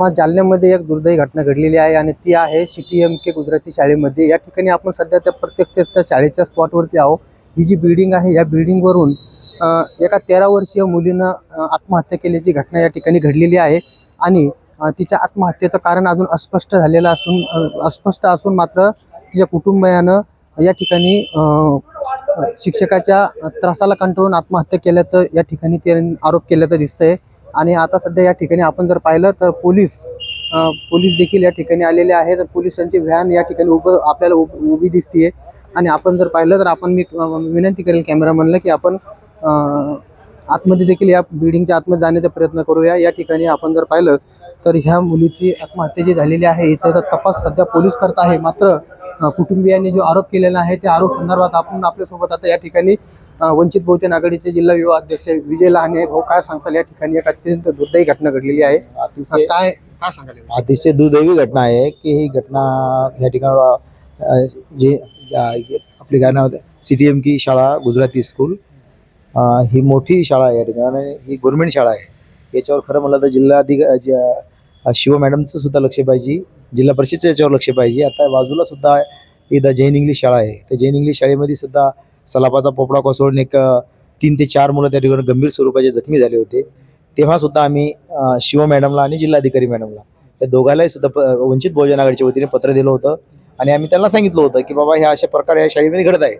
जालन्यामध्ये एक दुर्दैवी घटना घडलेली आहे आणि ती आहे C T M K Gujarati शाळेमध्ये. या ठिकाणी आपण सध्या त्या प्रत्यक्ष त्या शाळेच्या स्पॉटवरती आहो ही जी बिल्डिंग आहे या बिल्डिंगवरून एका तेरा वर्षीय मुलीनं आत्महत्या केल्याची घटना या ठिकाणी घडलेली आहे आणि तिच्या आत्महत्येचं कारण अजून अस्पष्ट झालेलं असून अस्पष्ट असून मात्र तिच्या कुटुंबियानं या ठिकाणी शिक्षकाच्या त्रासाला कंटाळून आत्महत्या केल्याचं या ठिकाणी ते आरोप केल्याचं दिसतंय. आणि आता सध्या या ठिकाणी आपण जर पाहिलं तर पोलीस पोलीस देखील या ठिकाणी आलेले आहेत. तर पोलिसांची व्हॅन या ठिकाणी उभं आपल्याला उभ उभी दिसतीये. आणि आपण जर पाहिलं तर आपण मी विनंती करेल कॅमेरामॅनला की आपण आतमध्ये देखील या बिल्डिंगच्या आतमध्ये जाण्याचा प्रयत्न करूया. या ठिकाणी आपण जर पाहिलं तर ह्या मुलीची आत्महत्या जी झालेली आहे इथं तपास सध्या पोलीस करत आहे. मात्र कुटुंबियांनी जो आरोप केलेला आहे त्या आरोप संदर्भात आपण आपल्यासोबत आता या ठिकाणी वंचित बहुजन आघाडीचे जिल्हा युवा अध्यक्ष विजय लहाने भाऊ काय सांगसाल या ठिकाणी एक अत्यंत दुर्दैवी घटना घडलेली आहे. अतिशय काय काय सांगाल? अतिशय दुर्दैवी घटना आहे की ही घटना ह्या ठिकाणी जे आपली काय नाव सी टी एम की शाळा गुजराती स्कूल. ही मोठी शाळा आहे या ठिकाणी ही गव्हर्मेंट शाळा आहे. याच्यावर खरं म्हणलं तर जिल्हाधिक शिव मॅडमचं सुद्धा लक्ष पाहिजे जिल्हा परिषदचं याच्यावर लक्ष पाहिजे. आता बाजूला सुद्धा इथं जैन इंग्लिश शाळा आहे. त्या जैन इंग्लिश शाळेमध्ये सुद्धा सलापाचा पोपडा कोसळून एक तीन ते चार मुलं त्या ठिकाणी गंभीर स्वरूपाचे जखमी झाले होते. तेव्हा सुद्धा आम्ही शिव मॅडमला आणि जिल्हाधिकारी मॅडमला या दोघांनाही सुद्धा प वंचित बहुजन आघाडीच्या वतीने पत्र दिलं होतं. आणि आम्ही त्यांना सांगितलं होतं की बाबा ह्या अशा प्रकारे या शाळेमध्ये घडत आहे.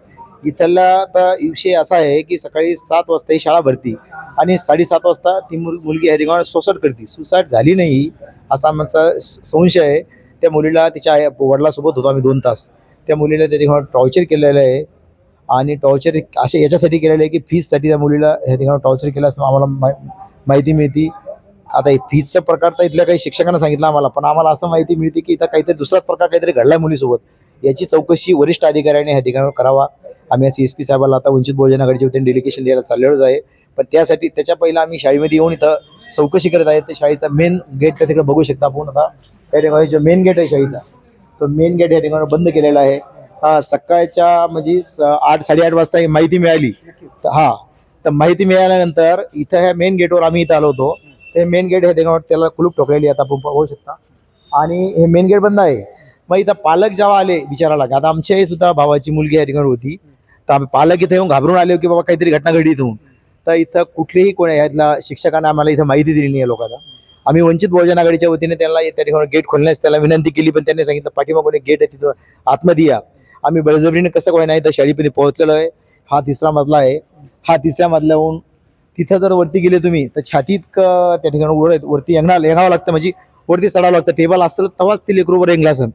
इथला आता विषय असा आहे की सकाळी सात वाजता ही शाळा भरती आणि साडेसात वाजता ती मुल मुलगी ह्या ठिकाणी सुसाईड करते. सुसाईड झाली नाही असा आमचा संशय आहे. त्या मुलीला तिच्या आई वडिलासोबत होतो आम्ही दोन तास. त्या मुलीला त्या ठिकाणी टॉर्चर केलेलं आहे. आणि टॉर्चर असे याच्यासाठी केलेलं आहे की फीजसाठी त्या मुलीला ह्या ठिकाणी टॉर्चर केलं असं आम्हाला माहिती मिळते. आता फीजचा प्रकार तर इथल्या काही शिक्षकांना सांगितलं आम्हाला पण आम्हाला असं माहिती मिळते की इथं काहीतरी दुसराच प्रकार काहीतरी घडलाय मुलीसोबत. याची चौकशी वरिष्ठ अधिकाऱ्याने ह्या ठिकाणी करावा. आम्ही सी एस पी साहेबाला आता वंचित बहुजन होते वतीने डेलिगेशन द्यायला चाललेलोच आहे पण त्यासाठी त्याच्या पहिला आम्ही शाळेमध्ये येऊन इथं चौकशी करत आहे. ते शाळेचा मेन गेट त्या तिकडे बघू शकता आपण आता. त्या ठिकाणी जो मेन गेट आहे शाळेचा तो मेन गेट या ठिकाणी बंद केलेला आहे. सकाळच्या म्हणजे स- आठ साडेआठ वाजता ही माहिती मिळाली. तर हा तर माहिती मिळाल्यानंतर इथं ह्या मेन गेटवर आम्ही इथं आलो होतो. ते मेन गेट हे ठिकाणी त्याला कुलूप ठोकलेली आता आपण पाहू शकता. आणि हे मेन गेट बंद आहे. मग इथं पालक जेव्हा आले विचारायला आता आमच्याही सुद्धा भावाची मुलगी या ठिकाणी होती. तर आम्ही पालक इथं येऊन घाबरून आले की बाबा काहीतरी घटना घडली इथून. तर इथं कुठलीही कोणी यातला शिक्षकांना आम्हाला इथं माहिती दिली नाही आहे लोकांना. आम्ही वंचित बहुजन आघाडीच्या वतीने त्यांना त्या ठिकाणी गेट खोलण्यास त्याला विनंती केली पण त्यांनी सांगितलं पाठीमागून एक गेट आहे तिथं आतमध्ये या. आम्ही बळजबरीने कसं काय नाही तर शाळेमध्ये पोहोचलेलो आहे. हा तिसरा मजला आहे. हा तिसऱ्या मजल्याहून तिथं जर वरती गेले तुम्ही तर छातीत क- त्या ठिकाणी वर वरती यंगणार येंगावं लागतं. म्हणजे वरती चढावं लागतं. टेबल असतं तेव्हाच ते लेकरूवर येंगला असेल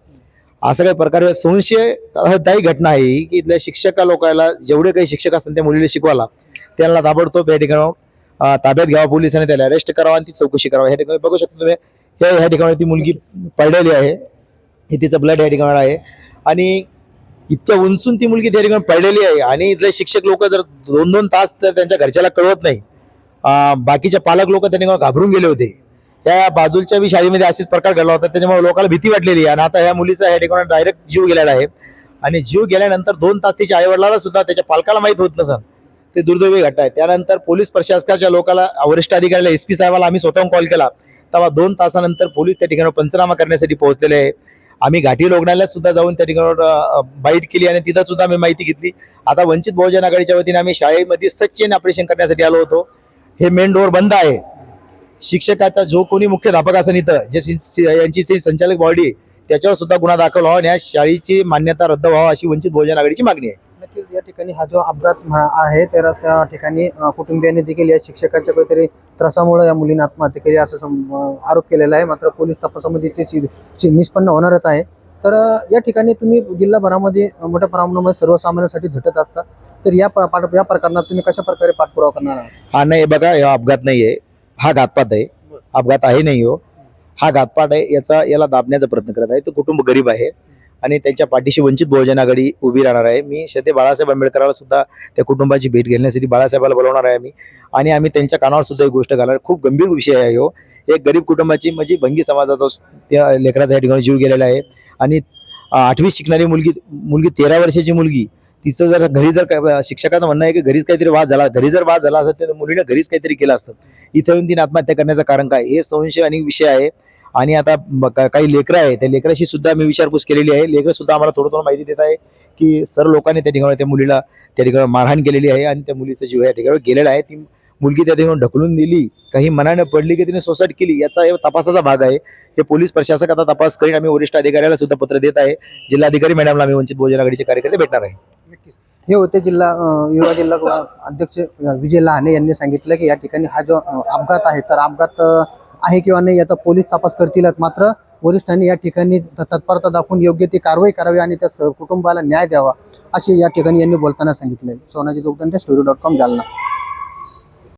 असं काही प्रकारे संशयदायी घटना आहे की इथल्या शिक्षका लोकांना जेवढे काही शिक्षक असतात त्या मुलीला शिकवायला त्यांना ताबडतोब या ठिकाणी ताब्यात घ्यावा. पोलिसांनी त्याला अरेस्ट करावा आणि ती चौकशी करावा. ह्या ठिकाणी बघू शकता तुम्ही ह्या ह्या ठिकाणी ती मुलगी पडलेली आहे. हे तिचं ब्लड या ठिकाणी आहे. आणि इतक्या उंचून ती मुलगी त्या ठिकाणी पडलेली आहे. आणि इथले शिक्षक लोक जर दोन दोन तास तर त्यांच्या घरच्याला कळवत नाही. बाकीचे पालक लोक त्या ठिकाणी घाबरून गेले होते. त्या बाजूच्या बी शाळेमध्ये असेच प्रकार घडला होता. त्याच्यामुळे लोकांना भीती वाटलेली आहे. आणि आता ह्या मुलीचा ह्या ठिकाणी डायरेक्ट जीव गेलेला आहे. आणि जीव गेल्यानंतर दोन तास तिच्या आईवडिलाला सुद्धा त्याच्या पालकाला माहीत होत नसन. ते दुर्दैवी घटना आहे. त्यानंतर पोलीस प्रशासकाच्या लोकांना वरिष्ठ अधिकाऱ्याला एस पी साहेबाला आम्ही स्वतःहून कॉल केला. तेव्हा दोन तासानंतर पोलीस त्या ठिकाणी पंचनामा करण्यासाठी पोहोचलेले आहे. आम्ही घाटी रुग्णालयात सुद्धा जाऊन त्या ठिकाणावर बाईट केली आणि तिथं सुद्धा आम्ही माहिती घेतली. आता वंचित बहुजन आघाडीच्या वतीने आम्ही शाळेमध्ये सच्चेन ऑपरेशन करण्यासाठी आलो होतो. हे मेन डोअर बंद आहे. शिक्षकाचा जो कोणी मुख्याध्यापक असेल इथं जे यांची संचालक बॉडी त्याच्यावर सुद्धा गुन्हा दाखल व्हावा आणि या शाळेची मान्यता रद्द व्हावा अशी वंचित बहुजन आघाडीची मागणी आहे. नक्कीच या ठिकाणी हा जो अपघात आहे तर त्या ठिकाणी कुटुंबियांनी देखील या शिक्षकाच्या काहीतरी त्रासामुळे या मुलीने आत्महत्या केली असं आरोप केलेला आहे. मात्र पोलीस तपासामध्ये ते निष्पन्न होणारच आहे. तर या ठिकाणी तुम्ही जिल्हाभरामध्ये मोठ्या प्रमाणामध्ये सर्वसामान्यांसाठी झटत असता. तर या पाठ- या प्रकरणात तुम्ही कशा प्रकारे पाठपुरावा करणार आहात? हा नाही बघा हा अपघात नाही आहे. हा घातपात आहे. अपघात आहे नाही हो. हा घातपात आहे. याचा याला दाबण्याचा प्रयत्न करत आहे. तो कुटुंब गरीब आहे. आणि त्यांच्या पाठीशी वंचित बहुजन आघाडी उभी राहणार आहे. मी शेते बाळासाहेब आंबेडकराला सुद्धा त्या कुटुंबाची भेट घेण्यासाठी बाळासाहेबाला बोलवणार आहे आम्ही आणि आम्ही त्यांच्या कानावर सुद्धा एक गोष्ट घालणार. खूप गंभीर विषय आहे हो. एक गरीब कुटुंबाची म्हणजे भंगी समाजाचा त्या लेकराचा या ठिकाणी जीव गेलेला आहे. आणि आठवीत शिकणारी मुलगी मुलगी तेरा वर्षाची मुलगी तिचं जर घरी जर काय- शिक्षकाचं म्हणणं आहे की घरीच काहीतरी वाद झाला घरी जर वाद झाला असत तर मुलीने घरीच काहीतरी केलं असतं. इथं येऊन तिने आत्महत्या करण्याचं कारण काय? हे संशय आणि विषय आहे. आणि आता का- काही लेकरं आहे त्या लेकराशी सुद्धा मी विचारपूस केलेली आहे. लेकरं सुद्धा आम्हाला थोडं थोडं माहिती देत आहे की सर्व लोकांनी त्या ठिकाणी त्या मुलीला त्या ठिकाणी मारहाण केलेली आहे आणि त्या मुलीचा जीव या ठिकाणी गेलेला आहे. ती मुलगी त्या ठिकाणी ढकलून दिली. काही मनाने पडली की तिने सोसाईट केली. याचा हे तपासाचा भाग आहे. हे पोलीस प्रशासक आता तपास करीन. आम्ही वरिष्ठ अधिकाऱ्याला सुद्धा पत्र देत आहे. जिल्हाधिकारी मॅडमला आम्ही वंचित बहुजन आघाडीचे कार्यकर्ते भेटणार आहे. हे होते जिल्हा युवा जिल्हा अध्यक्ष विजय लहाने यांनी सांगितलं की या ठिकाणी हा जो अपघात आहे तर अपघात आहे किंवा नाही याचा पोलीस तपास करतीलच. मात्र वरिष्ठांनी या ठिकाणी तत्परता दाखवून योग्य ती कारवाई करावी आणि त्या कुटुंबाला न्याय द्यावा असे या ठिकाणी यांनी बोलताना सांगितले Sonaji Jogdande story dot com Jalna.